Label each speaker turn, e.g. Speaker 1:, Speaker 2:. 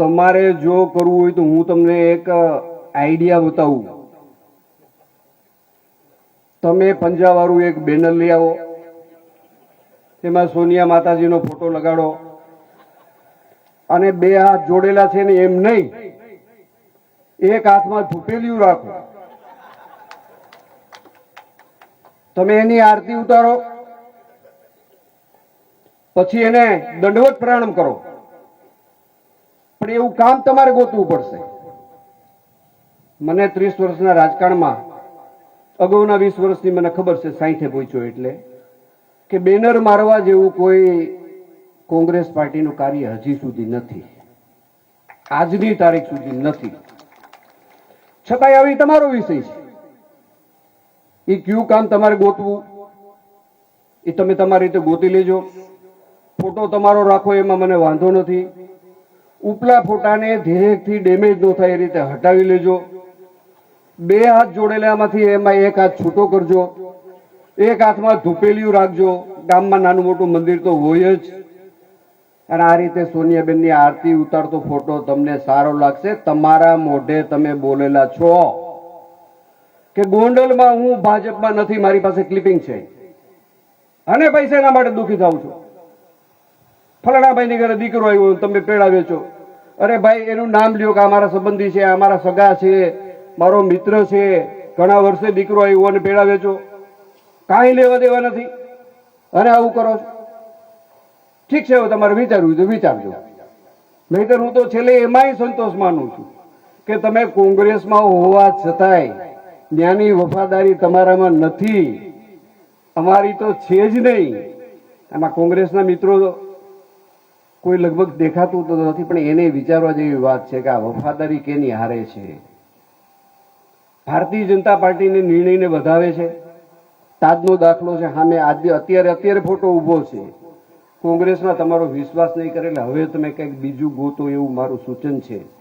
Speaker 1: તમારે જો કરવું હોય તો હું તમને એક આઈડિયા બતાવું. તમે પંજાવાળું એક બેનર લઈ આવો. તેમાં સોનિયા માતાજીનો ફોટો લગાડો. અને બે હાથ જોડેલા છે ને એમ નહીં, એક હાથમાં થૂપેલિયું રાખો. તમે એની આરતી ઉતારો. પછી એને દંડવત પ્રણામ કરો. પણ એવું કામ તમારે ગોતવું પડશે. મને ત્રીસ વર્ષના રાજકારણમાં, અગાઉના વીસ વર્ષની મને ખબર છે સાહીઠે પહોંચ્યો એટલે, કે બેનર મારવા જેવું કોઈ કોંગ્રેસ પાર્ટીનું કાર્ય હજી સુધી નથી. આજની તારીખ સુધી નથી. છતાંય આવી તમારો વિષય છે. એ કયું કામ તમારે ગોતવું? એ તમે તમારી રીતે ગોતી લેજો. ફોટો તમારો રાખો, એમાં મને વાંધો નથી. ઉપલા ફોટાને ધીરેથી ડેમેજ ન થાય એ રીતે હટાવી લેજો. બે હાથ જોડેલામાંથી એમાં એક હાથ છૂટો કરજો. એક હાથમાં ધૂપેલિયું રાખજો. ગામમાં નાનું મોટું મંદિર તો હોય જ. અને આ રીતે સોનિયાબેનની આરતી ઉતારતો ફોટો તમને સારો લાગશે. તમારા મોઢે તમે બોલેલા છો. કે ગોંડલમાં હું ભાજપમાં નથી, મારી પાસે ક્લિપિંગ છે. અને પૈસા એના માટે દુઃખી થાઉં છું. ફલાણાભાઈની ઘરે દીકરો આવ્યો તમે પેડા વેચો અરે ભાઈ, એનું નામ લ્યો કે અમારા સંબંધી છે, આ મારા સગા છે, મારો મિત્ર છે, ઘણા વર્ષે દીકરો આવ્યો અને પેડા વેચો કાંઈ લેવા દેવા નથી. અને આવું કરો છો. ઠીક છે, હવે તમારે વિચારવું તો વિચારજો. નહીતર હું તો છેલ્લે એમાંય સંતોષ માનું છું કે તમે કોંગ્રેસમાં હોવા છતાંય જ્ઞાની વફાદારી તમારામાં નથી. અમારી તો છે જ નહીં. એમાં કોંગ્રેસના મિત્રો કોઈ લગભગ દેખાતું તો નથી, પણ એને વિચારવા જેવી વાત છે કે આ વફાદારી કેની હારે છે? ભારતીય જનતા પાર્ટીને નિર્ણયને વધાવે છે? તાજનો દાખલો છે સામે આજે અત્યારે અત્યારે ફોટો ઊભો છે. કોંગ્રેસમાં તમારો વિશ્વાસ નહીં કરે, એટલે હવે તમે કંઈક બીજું ગોતો એવું મારું સૂચન છે.